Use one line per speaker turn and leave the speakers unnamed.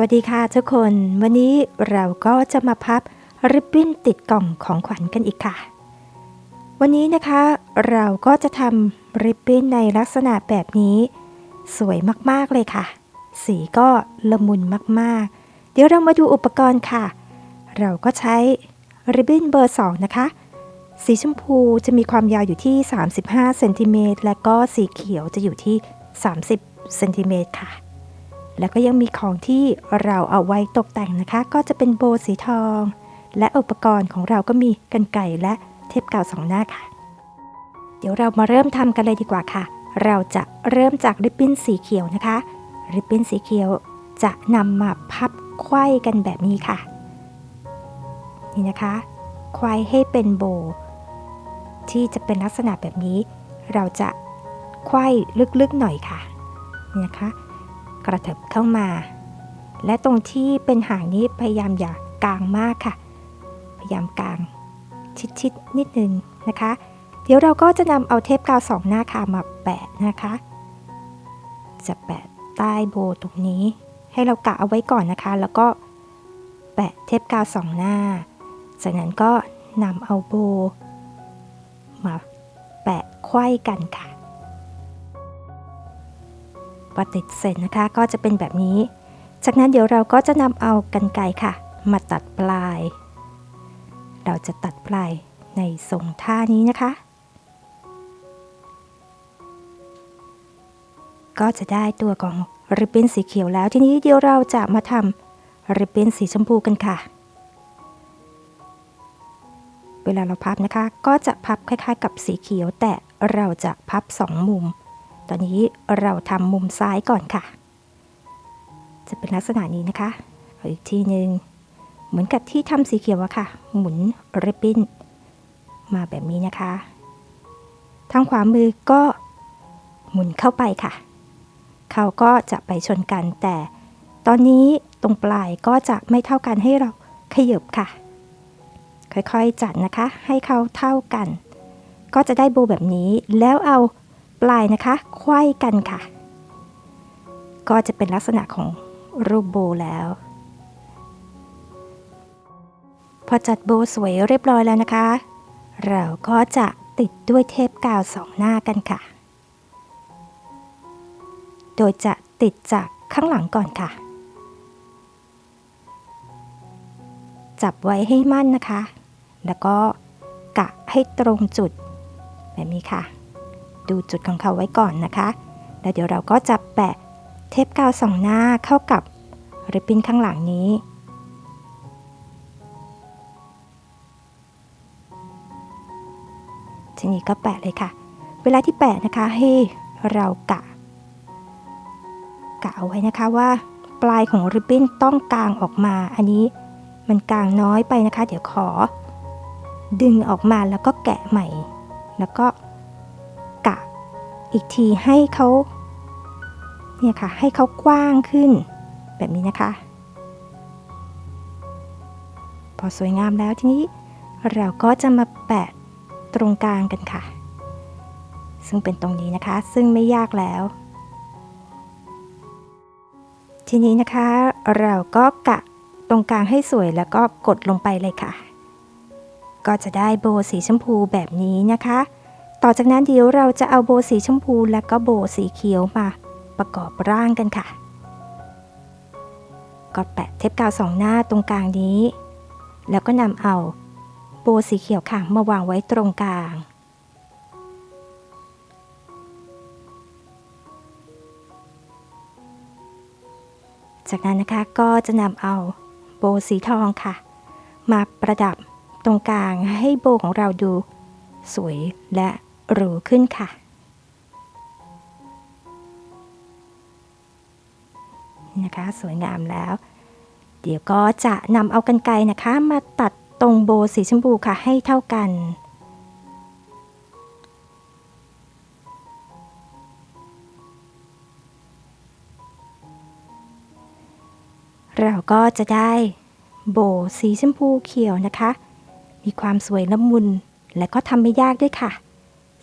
วัสดีค่ะทุกคน วันนี้เราก็จะมาพับริบบิ้นติดกล่องของขวัญกันอีกค่ะ วันนี้นะคะเราก็จะทำริบบิ้นในลักษณะแบบนี้ สวยมากๆเลยค่ะ สีก็ละมุนมากๆ เดี๋ยวเรามาดูอุปกรณ์ค่ะ เราก็ใช้ริบบิ้นเบอร์ 2 นะคะ สีชมพูจะมีความยาวอยู่ที่ 35เซนติเมตรและก็สีเขียวจะอยู่ที่ 30เซนติเมตรค่ะ แล้วก็ยังมีของที่เราเอาไว้ตกแต่งนะคะ ก็จะเป็นโบสีทอง และอุปกรณ์ของเราก็มีกันไก่และเทปกาวสองหน้าค่ะ เดี๋ยวเรามาเริ่มทำกันเลยดีกว่าค่ะ เราจะเริ่มจากริบบิ้นสีเขียวนะคะ ริบบิ้นสีเขียวจะนำมาพับไขว้กันแบบนี้ค่ะ นี่นะคะไขว้ให้เป็นโบ ที่จะเป็นลักษณะแบบนี้ เราจะไขว้ลึกๆหน่อยค่ะนี่นะคะ กระเถิบเข้ามา และตรงที่เป็นหางนี้พยายามอย่ากางมากค่ะ พยายามกาง ชิดๆนิดนึงนะคะ เดี๋ยวเราก็จะนำเอาเทปกาวสองหน้าค่ะมาแปะนะคะ จะแปะใต้โบตรงนี้ ให้เรากะเอาไว้ก่อนนะคะ แล้วก็แปะเทปกาวสองหน้า จากนั้นก็นำเอาโบมาแปะไขว้กันค่ะ พอติดเสร็จนะคะก็จะเป็นแบบนี้ จากนั้นเดี๋ยวเราก็จะนำเอากันไกค่ะ มาตัดปลาย เราจะตัดปลายในทรงท่านี้นะคะ ก็จะได้ตัวของริบบิ้นสีเขียวแล้วทีนี้เดี๋ยวเราจะมาทำริบบิ้นสีชมพูกันค่ะ เวลาเราพับนะคะ ก็จะพับคล้ายๆ กับสีเขียวแต่เราจะพับสองมุม ตอนนี้เราทำมุมซ้ายก่อนค่ะ จะเป็นลักษณะนี้นะคะเอาอีกทีหนึ่งเหมือนกับที่ทำสีเขียวอะค่ะ หมุนริบบิ้นมาแบบนี้นะคะทางขวามือก็หมุนเข้าไปค่ะ เขาก็จะไปชนกันแต่ ตอนนี้ตรงปลายก็จะไม่เท่ากันให้เราขยับค่ะ ค่อยๆจัดนะคะ ให้เขาเท่ากัน ก็จะได้โบแบบนี้แล้วเอา ปลายนะคะไขว้กันค่ะ ก็จะเป็นลักษณะของรูปโบแล้ว พอจัดโบสวยเรียบร้อยแล้วนะคะ เราก็จะติดด้วยเทปกาวสองหน้ากันค่ะ โดยจะติดจากข้างหลังก่อนค่ะ จับไว้ให้มั่นนะคะ แล้วก็กะให้ตรงจุดแบบนี้ค่ะ ดูจุดของเขาไว้ก่อนนะคะ แล้วเดี๋ยวเราก็จะแปะเทปกาวสองหน้าเข้ากับริบบิ้นข้างหลังนี้ทีนี้ก็แปะเลยค่ะ เวลาที่แปะนะคะให้เรากะ กะเอาไว้นะคะว่า ปลายของริบบิ้นต้องกางออกมา อันนี้มันกางน้อยไปนะคะ เดี๋ยวขอ ดึงออกมาแล้วก็แกะใหม่ แล้วก็ อีกทีให้เขาเนี่ยค่ะให้เขากว้างขึ้นแบบนี้นะคะ พอสวยงามแล้วทีนี้เราก็จะมาแปะตรงกลางกันค่ะ ซึ่งเป็นตรงนี้นะคะ ซึ่งไม่ยากแล้ว ทีนี้นะคะ เราก็กะตรงกลางให้สวยแล้วก็กดลงไปเลยค่ะ ก็จะได้โบสีชมพูแบบนี้นะคะ ต่อจากนั้นเดี๋ยวเราจะเอาโบสีชมพูและก็โบสีเขียวมาประกอบร่างกันค่ะ ก็แปะเทปกาวสองหน้าตรงกลางนี้ แล้วก็นำเอาโบสีเขียวค่ะมาวางไว้ตรงกลางจากนั้นนะคะก็จะนำเอาโบสีทองค่ะ มาประดับตรงกลางให้โบของเราดูสวยและ รูขึ้นค่ะ นะคะ สวยงามแล้ว เดี๋ยวก็จะนำเอากันไกรนะคะ มาตัดตรงโบสีชมพูค่ะให้เท่ากันเราก็จะได้โบสีชมพูเขียวนะคะ มีความสวยละมุนและก็ทำไม่ยากด้วยค่ะ